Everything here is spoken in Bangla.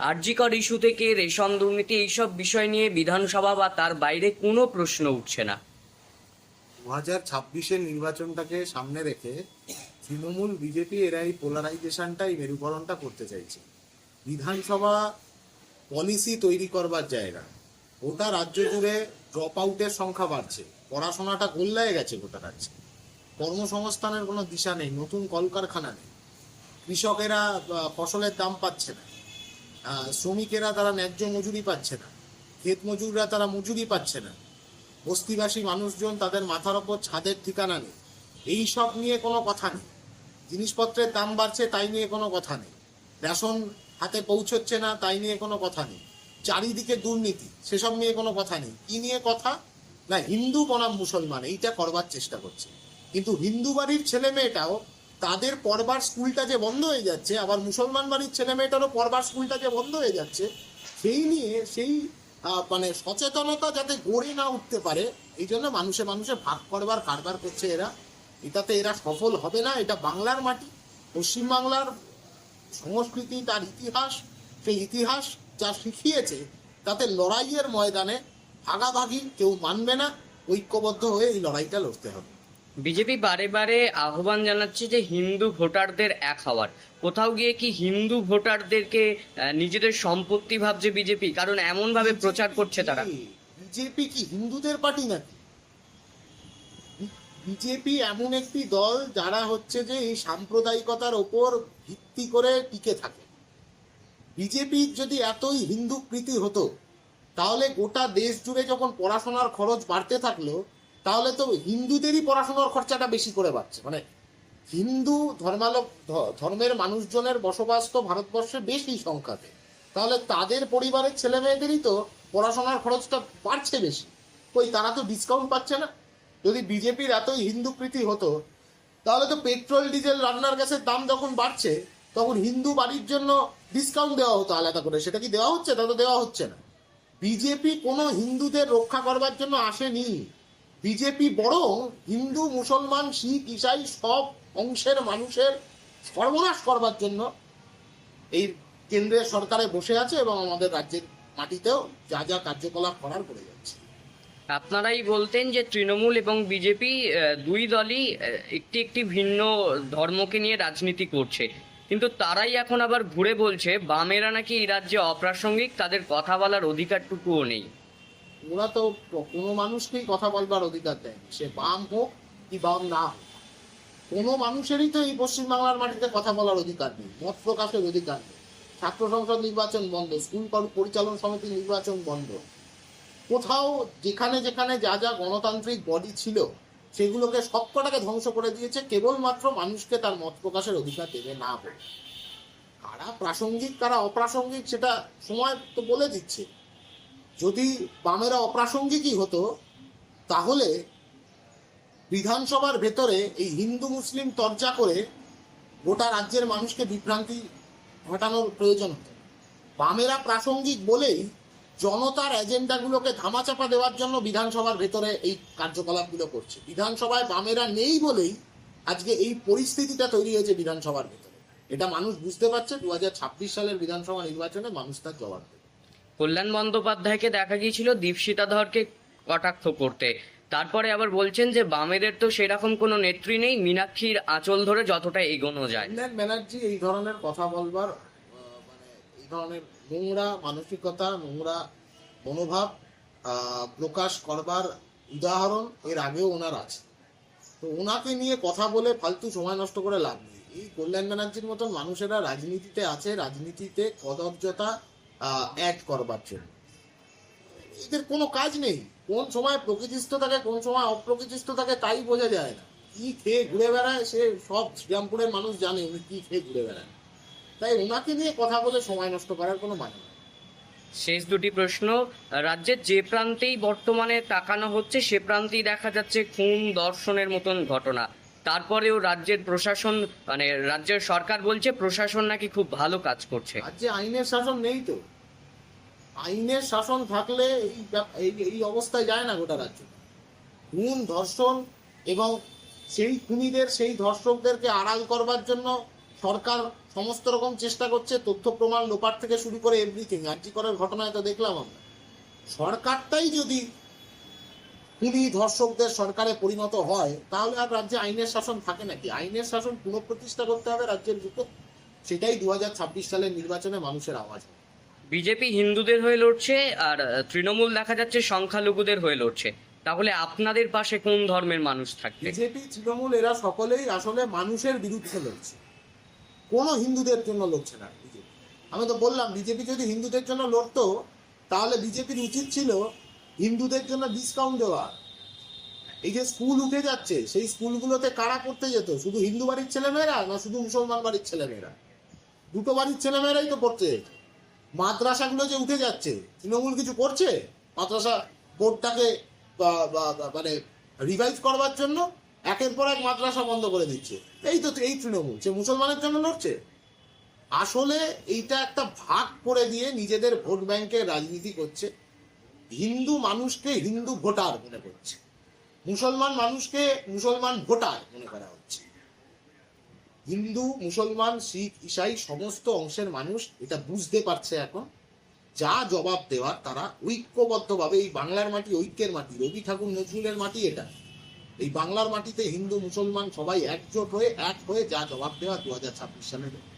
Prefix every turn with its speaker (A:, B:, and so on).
A: আরজিকর ইস্যু থেকে রেশন দুর্নীতি এইসব বিষয় নিয়ে বিধানসভা বা তার বাইরে কোনো প্রশ্ন উঠছে না।
B: দু হাজার ছাব্বিশের নির্বাচনটাকে সামনে রেখে তৃণমূল বিজেপি এরা এই মেরুকরণটা করতে চাইছে। বিধানসভা পলিসি তৈরি করবার জায়গা। গোটা রাজ্য জুড়ে ড্রপ আউটের সংখ্যা বাড়ছে। পড়াশোনাটা গোল্লায় গেছে গোটা রাজ্যে। কর্মসংস্থানের কোনো দিশা নেই, নতুন কলকারখানা নেই। কৃষকেরা ফসলের দাম পাচ্ছে না। শ্রমিকেরা তারা ন্যায্য মজুরি পাচ্ছে না। ক্ষেত মজুররা তারা মজুরি পাচ্ছে না। বস্তিবাসী মানুষজন তাদের মাথার ওপর ছাদের ঠিকানা নেই। এই সব নিয়ে কোনো কথা নেই। জিনিসপত্রের দাম বাড়ছে, তাই নিয়ে কোনো কথা নেই। রেশন হাতে পৌঁছচ্ছে না, তাই নিয়ে কোনো কথা নেই। চারিদিকে দুর্নীতি, সেসব নিয়ে কোনো কথা নেই। কি নিয়ে কথা? না, হিন্দু বনাম মুসলমান, এইটা করবার চেষ্টা করছে। কিন্তু হিন্দু বাড়ির ছেলে মেয়েটাও তাদের পরবার স্কুলটা যে বন্ধ হয়ে যাচ্ছে, আবার মুসলমান বাড়ির ছেলে মেয়েটারও পড়বার স্কুলটা যে বন্ধ হয়ে যাচ্ছে, সেই নিয়ে সেই মানে সচেতনতা যাতে গড়ে না উঠতে পারে, এই জন্য মানুষে মানুষে ভাগ করবার, কারবার করছে এরা। এটাতে এরা সফল হবে না, এটা বাংলার মাটি। পশ্চিমবাংলার সংস্কৃতি, তার ইতিহাস, সেই ইতিহাস যা শিখিয়েছে, তাতে লড়াইয়ের ময়দানে ভাগাভাগি কেউ মানবে না, ঐক্যবদ্ধ হয়ে এই লড়াইটা লড়তে হবে।
A: বিজেপি বারে বারে আহ্বান জানাচ্ছে যে হিন্দু ভোটারদের এক হওয়ার। কোথাও গিয়ে কি হিন্দু ভোটারদেরকে নিজেদের সম্পত্তি ভাবছে বিজেপি? কারণ এমন ভাবে প্রচার করছে তারা।
B: বিজেপি কি হিন্দুদের পার্টি নাকি? বিজেপি এমন একটি দল যারা হচ্ছে যে এই সাম্প্রদায়িকতার ওপর ভিত্তি করে টিকে থাকে। বিজেপির যদি এতই হিন্দু প্রীতি হতো তাহলে গোটা দেশ জুড়ে যখন পড়াশোনার খরচ বাড়তে থাকল তাহলে তো হিন্দুদেরই পড়াশোনার খরচাটা বেশি করে বাড়ছে। মানে হিন্দু ধর্মালোক ধ- ধর্মের মানুষজনের বসবাস তো ভারতবর্ষে বেশি সংখ্যাতে। তাহলে তাদের পরিবারের ছেলে মেয়েদেরই তো পড়াশোনার খরচটা বাড়ছে বেশি। ওই তারা তো ডিসকাউন্ট পাচ্ছে না। যদি বিজেপির এতই হিন্দু প্রীতি হতো, তাহলে তো পেট্রোল, ডিজেল, রান্নার গ্যাসের দাম যখন বাড়ছে, তখন হিন্দু বাড়ির জন্য ডিসকাউন্ট দেওয়া হতো আলাদা করে। সেটা কি দেওয়া হচ্ছে? তা তো দেওয়া হচ্ছে না। বিজেপি কোনো হিন্দুদের রক্ষা করবার জন্য আসেনি। বিজেপি বড়, হিন্দু, মুসলমান, শিখ, ইসাই সব অংশের মানুষের সর্বনাশ করবার জন্য এই কেন্দ্রের সরকারে বসে আছে এবং আমাদের রাজ্যের মাটিতেও যা যা কার্যকলাপ করার করে যাচ্ছে।
A: আপনারাই বলতেন যে তৃণমূল এবং বিজেপি দুই দলই একটি একটি ভিন্ন ধর্মকে নিয়ে রাজনীতি করছে। কিন্তু তারাই এখন আবার ঘুরে বলছে, বামেরা নাকি এই রাজ্যে অপ্রাসঙ্গিক, তাদের কথা বলার অধিকারটুকুও নেই।
B: ওরা তো কোনো মানুষকেই কথা বলবার অধিকার দেয় সে বাম হোক কি বাম না হোক। কোনো মানুষেরই তো এই পশ্চিমবাংলার মাটিতে কথা বলার অধিকার নেই, মত প্রকাশের অধিকার নেই। ছাত্র সংসদ নির্বাচন বন্ধ, স্কুল পরি- পরিচালন সমিতি নির্বাচন বন্ধ। কোথাও যেখানে যেখানে যা যা গণতান্ত্রিক বডি ছিল, সেগুলোকে সবকটাকে ধ্বংস করে দিয়েছে, কেবলমাত্র মানুষকে তার মত প্রকাশের অধিকার দেবে না বলে। কারা প্রাসঙ্গিক, কারা অপ্রাসঙ্গিক, সেটা সময় তো বলে দিচ্ছে। যদি বামেরা অপ্রাসঙ্গিকই হতো, তাহলে বিধানসভার ভেতরে এই হিন্দু মুসলিম তর্জা করে গোটা রাজ্যের মানুষকে বিভ্রান্তি ঘটানোর প্রয়োজন হতো। বামেরা প্রাসঙ্গিক বলেই জনতার এজেন্ডাগুলোকে ধামাচাপা দেওয়ার জন্য বিধানসভার ভেতরে এই কার্যকলাপগুলো করছে। বিধানসভায় বামেরা নেই বলেই আজকে এই পরিস্থিতিটা তৈরি হয়েছে বিধানসভার ভেতরে। এটা মানুষ বুঝতে পারছে দু হাজার ছাব্বিশ সালের বিধানসভা নির্বাচনে মানুষ তার জবাব
A: কল্যাণ বন্দ্যোপাধ্যায়কে দেখা গিয়েছিল দীপশিতা ধরকে কটাক্ষ করতে। তারপরে আবার বলছেন যে, বামেদের তো সেরকম কোনো নেত্রী নেই, মীনাক্ষীর আঁচল ধরে যতটা এগোনো যায়।
B: কল্যাণ ব্যানার্জি এই ধরনের কথা বলবার মানে এই ধরনের নোংরা মানসিকতা, নোংরা মনোভাব প্রকাশ করবার উদাহরণ এর আগেও ওনার আছে। তো ওনাকে নিয়ে কথা বলে ফালতু সময় নষ্ট করে লাভ নেই। এই কল্যাণ ব্যানার্জির মতন মানুষেরা রাজনীতিতে আছে, রাজনীতিতে কদর্যতা অ্যাড করবার জন্য। এদের কোনো কাজ নেই। কোন সময় প্রকৃতিস্থ থাকে, কোন সময় অপ্রকৃতিস্থ থাকে, তাই বোঝা যায় না। কি খেয়ে ঘুরে বেড়ায়, সে সব শ্রীরামপুরের মানুষ জানে উনি কি খেয়ে ঘুরে বেড়ায়। তাই ওনাকে নিয়ে কথা বলে সময় নষ্ট করার কোনো মানে নেই।
A: শেষ দুটি প্রশ্ন। রাজ্যের যে প্রান্তেই বর্তমানে তাকানো হচ্ছে, সে প্রান্তেই দেখা যাচ্ছে খুন, দর্শনের মতন ঘটনা। তারপরেও রাজ্যের প্রশাসন মানে রাজ্যের সরকার বলছে প্রশাসন নাকি খুব ভালো কাজ করছে।
B: রাজ্যে আইনের শাসন নেই তো। আইনের শাসন থাকলে এই এই অবস্থায় যায় না গোটা রাজ্য। খুন, ধর্ষণ এবং সেই খুনিদের, সেই ধর্ষকদেরকে আড়াল করবার জন্য সরকার সমস্ত রকম চেষ্টা করছে, তথ্য প্রমাণ লোপার থেকে শুরু করে এভরিথিং আর্জি করার ঘটনায় তো দেখলাম আমরা। সরকারটাই যদি খুনি ধর্ষকদের সরকারে পরিণত হয় তাহলে আর রাজ্যে আইনের শাসন থাকে নাকি? আইনের শাসন পুনঃপ্রতিষ্ঠা করতে হবে রাজ্যের বুকে? সেটাই দু সালের নির্বাচনে মানুষের আওয়াজ।
A: বিজেপি হিন্দুদের হয়ে লড়ছে আর তৃণমূল দেখা যাচ্ছে সংখ্যালঘুদের হয়ে লড়ছে। তাহলে আপনাদের পাশে কোন ধর্মের মানুষ থাকবে?
B: বিজেপি তৃণমূল এরা সকলেই আসলে মানুষের বিরুদ্ধে লড়ছে। কোনো হিন্দুদের জন্য লড়ছে না বিজেপি। আমি তো বললাম বিজেপি যদি হিন্দুদের জন্য লড়তো তাহলে বিজেপির উচিত ছিল হিন্দুদের জন্য ডিসকাউন্ট দেওয়া। এই যে স্কুল উঠে যাচ্ছে, সেই স্কুলগুলোতে কারা পড়তে যেত? শুধু হিন্দু বাড়ির ছেলেমেয়েরা না, শুধু মুসলমান বাড়ির ছেলেমেয়েরা? দুটো বাড়ির ছেলেমেয়েরাই তো পড়তে যেত মাদ্রাসাগুলো যে উঠে যাচ্ছে, তৃণমূল কিছু করছে? মাদ্রাসা বোর্ডটাকে মানে রিভাইভ করবার জন্য একের পর এক মাদ্রাসা বন্ধ করে দিচ্ছে। এই তো এই তৃণমূল, সে মুসলমানের জন্য লড়ছে। আসলে এইটা একটা ভাগ করে দিয়ে নিজেদের ভোট ব্যাংকের রাজনীতি করছে। হিন্দু মানুষকে হিন্দু ভোটার মনে করছে। মুসলমান মানুষকে মুসলমান ভোটার মনে করা হচ্ছে। হিন্দু, মুসলমান, শিখ, ইসাই সমস্ত অংশের মানুষ এটা বুঝতে পারছে এখন। যা জবাব দেওয়ার তারা ঐক্যবদ্ধভাবে এই বাংলার মাটি, ঐক্যের মাটি, রবি ঠাকুর নজরুলের মাটি এটা। এই বাংলার মাটিতে হিন্দু, মুসলমান সবাই একজোট হয়ে, এক হয়ে যা জবাব দেওয়া দু হাজার ছাব্বিশ সালে।